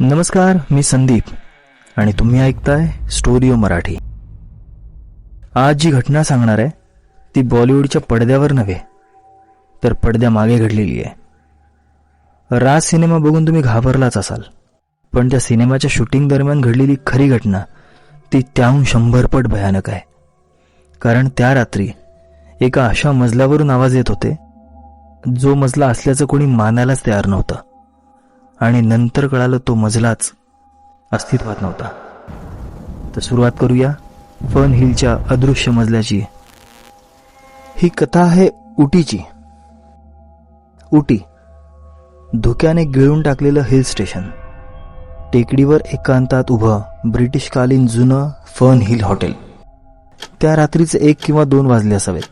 नमस्कार मी संदीप आणि तुम्ही ऐकताय स्टोरिओ मराठी. आज जी घटना सांगणार आहे ती बॉलिवूडच्या पडद्यावर नव्हे तर पडद्यामागे घडलेली आहे. राज सिनेमा बघून तुम्ही घाबरलाच असाल पण त्या सिनेमाच्या शूटिंग दरम्यान घडलेली खरी घटना ती त्याहून शंभरपट भयानक आहे. कारण त्या रात्री एका अशा मजल्यावरून आवाज येत होते जो मजला असल्याचं कोणी मानायलाच तयार नव्हतं. आणि नंतर कळालं तो मजलाच अस्तित्वात नव्हता. तर सुरुवात करूया फन हिलच्या अदृश्य मजल्याची. ही कथा आहे उटीची. उटी धुक्याने गिळून टाकलेलं हिल स्टेशन. टेकडीवर एकांतात उभं ब्रिटिशकालीन जुनं फन हिल हॉटेल. त्या रात्रीचे एक किंवा दोन वाजले असावेत.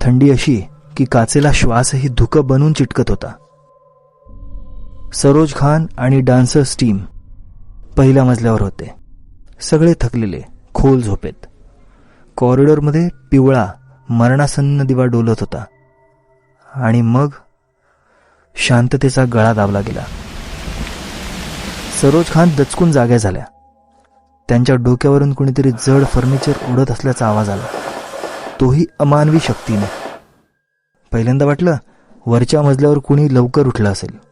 थंडी अशी की काचेला श्वासही धुकं बनून चिटकत होता. सरोज खान आणि डान्सर्स टीम पहिल्या मजल्यावर होते. सगळे थकलेले खोल झोपेत. कॉरिडॉरमध्ये पिवळा मरणासन्न दिवा डोलत होता. आणि मग शांततेचा गळा दाबला गेला. सरोज खान दचकून जाग्या झाल्या. त्यांच्या डोक्यावरून कुणीतरी जड फर्निचर उडत असल्याचा आवाज आला. तोही अमानवी शक्तीने. पहिल्यांदा वाटलं वरच्या मजल्यावर कुणी लवकर उठलं असेल.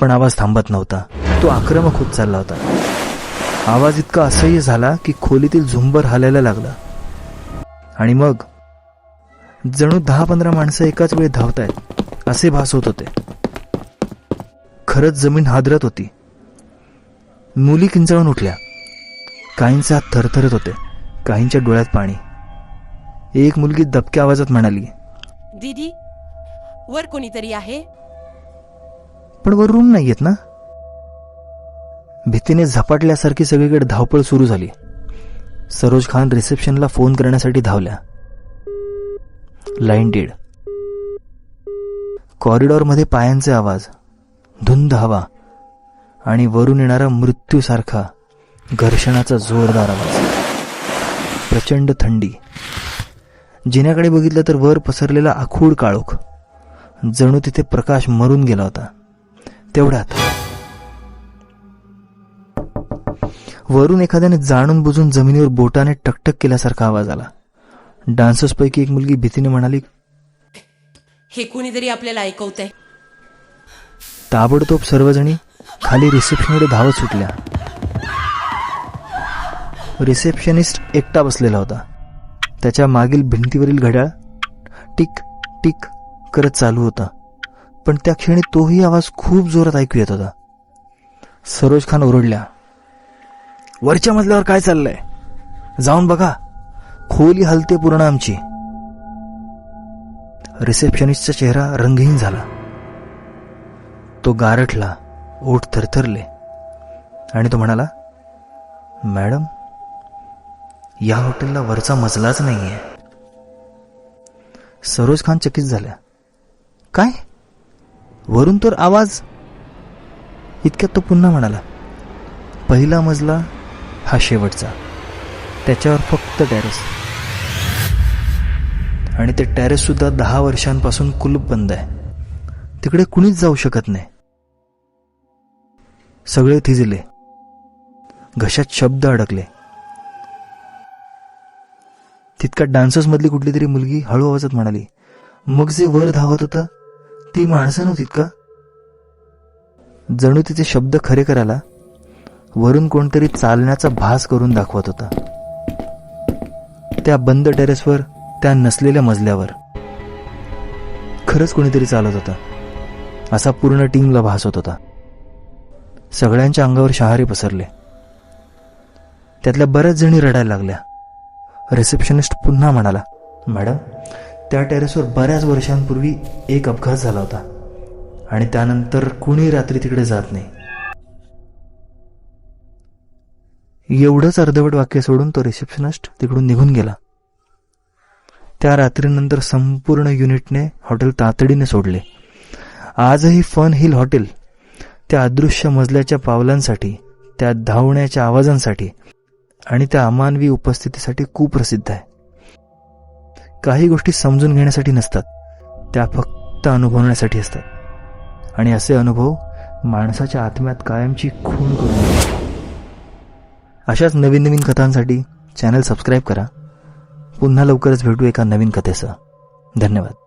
पण आवाज थांबत नव्हता. तो आक्रमक होत चालला होता. आवाज इतका असह्य झाला की खोलीतील झुंबर हालायला लागला. आणि मग? जणू दहा पंधरा माणसं एकाच वेळी धावतायत. असे भास होत होते. खरंच जमीन हादरत होती. मुली किंचाळून उठल्या. काहींचे हात थरथरत होते. काहींच्या डोळ्यात पाणी. एक मुलगी दबक्या आवाजात म्हणाली दीदी वर कोणीतरी आहे? पण वर रूम नाहीयेत ना? भीतीने झपाटल्यासारखी सगळीकडे धावपळ सुरू झाली. सरोज खान रिसेप्शनला फोन करण्यासाठी धावल्या. लाईन डेड कॉरिडॉरमध्ये पायांचे आवाज धुंद हवा आणि वरून येणारा मृत्यूसारखा घर्षणाचा जोरदार आवाज. प्रचंड थंडी. जिन्याकडे बघितलं तर वर पसरलेला आखूड काळोख. जणू तिथे प्रकाश मरून गेला होता. तेवढ्यात. वरून एखाद्याने जाणून बुजून जमिनीवर बोटाने टकटक केल्यासारखा आवाज आला. डान्सर्सपैकी एक मुलगी भीतीने म्हणाली हे कोणीतरी आपल्याला ऐकवतंय. ताबडतोब सर्वजणी खाली रिसेप्शनकडे धावत सुटल्या. रिसेप्शनिस्ट एकटा बसलेला होता. त्याच्या मागील भिंतीवरील घड्याळ टिक टिक करत चालू होता. पण त्या क्षणी तोही आवाज खूप जोरात ऐकू येत होता. सरोज खान ओरडल्या वरच्या मजल्यावर काय चाललंय? जाऊन बघा. खोली हलते पूर्ण आमची. रिसेप्शनिस्टचा चेहरा रंगहीन झाला. तो गारठला ओठ थरथरले. आणि तो म्हणाला मॅडम या हॉटेलला वरचा मजलाच नाहीये. सरोज खान चकित झाल्या काय? वरून तर आवाज. इतक्यात तो पुन्हा म्हणाला पहिला मजला हा शेवटचा. त्याच्यावर फक्त टॅरेस. आणि ते टॅरेस सुद्धा दहा वर्षांपासून कुलूप बंद आहे. तिकडे कुणीच जाऊ शकत नाही. सगळे थिजले. घशात शब्द अडकले. तितक्या डान्सर्समधली कुठली तरी मुलगी हळू आवाजात म्हणाली मग जे वर धावत होतं ती माणसं नव्हतीत का? जणू तिचे शब्द खरे करायला वरून कोणतरी चालण्याचा भास करून दाखवत होता. त्या बंद टेरेसवर त्या नसलेल्या मजल्यावर. खरंच कोणीतरी चालत होता. असा पूर्ण टीमला भास होत होता. सगळ्यांच्या अंगावर शहारे पसरले. त्यातल्या बऱ्याच जणी रडायला लागल्या. रिसेप्शनिस्ट पुन्हा म्हणाला मॅडम त्या टेरेसवर बऱ्याच वर्षांपूर्वी एक अपघात झाला होता. आणि त्यानंतर कुणी रात्री तिकडे जात नाही. एवढंच अर्धवट वाक्य सोडून तो रिसेप्शनिस्ट तिकडून निघून गेला. त्या रात्रीनंतर संपूर्ण युनिटने हॉटेल तातडीने सोडले. आजही फन हिल हॉटेल त्या अदृश्य मजल्याच्या पावलांसाठी त्या धावण्याच्या आवाजांसाठी आणि त्या अमानवी उपस्थितीसाठी कुप्रसिद्ध आहे. काही गोष्टी समजून घेण्यासाठी नसतात. त्या फक्त अनुभवण्यासाठी असतात. आणि असे अनुभव माणसाच्या आत्म्यात कायमची खून करून अशाच नवीन नवीन कथांसाठी चॅनल सबस्क्राईब करा. पुन्हा लवकरच भेटू एका नवीन कथेसह. धन्यवाद.